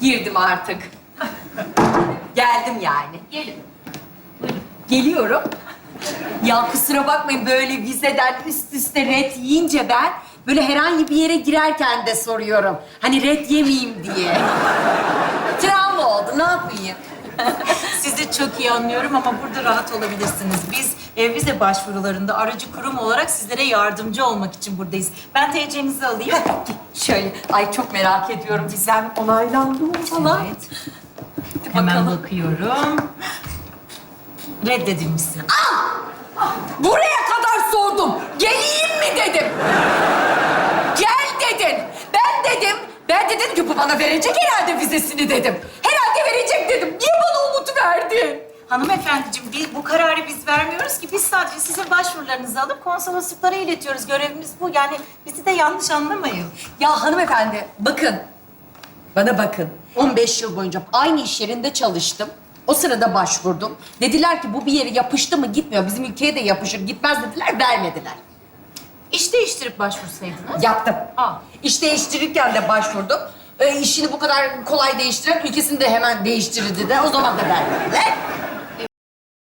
girdim artık. Geldim yani. Gelin. Geliyorum. Ya kusura bakmayın böyle vizeden üst üste red yiyince ben böyle herhangi bir yere girerken de soruyorum. Hani red yemeyeyim diye. Travma oldu ne yapayım? Sizi çok iyi anlıyorum ama burada rahat olabilirsiniz. Biz e, vize başvurularında aracı kurum olarak sizlere yardımcı olmak için buradayız. Ben TC'nizi alayım. Şöyle, ay çok merak ediyorum vizem onaylandı mı falan. Evet. Hemen bakıyorum. Reddedilmişsin. Buraya kadar sordum. Geleyim mi dedim. Gel dedin. Ben dedim. Ben de dedim ki bu bana verecek herhalde vizesini dedim. Herhalde Hanımefendiciğim biz, bu kararı biz vermiyoruz ki. Biz sadece sizin başvurularınızı alıp konsolosluklara iletiyoruz. Görevimiz bu. Yani bizi de yanlış anlamayın. Ya hanımefendi bakın. Bana bakın. 15 yıl boyunca aynı iş yerinde çalıştım. O sırada başvurdum. Dediler ki bu bir yere yapıştı mı gitmiyor. Bizim ülkeye de yapışır. Gitmez dediler, vermediler. İş değiştirip başvursaydınız. Yaptım. Aa. İş değiştirirken de başvurdum. E, işini bu kadar kolay değiştiren ülkesini de hemen değiştirirdi de o zaman da vermediler.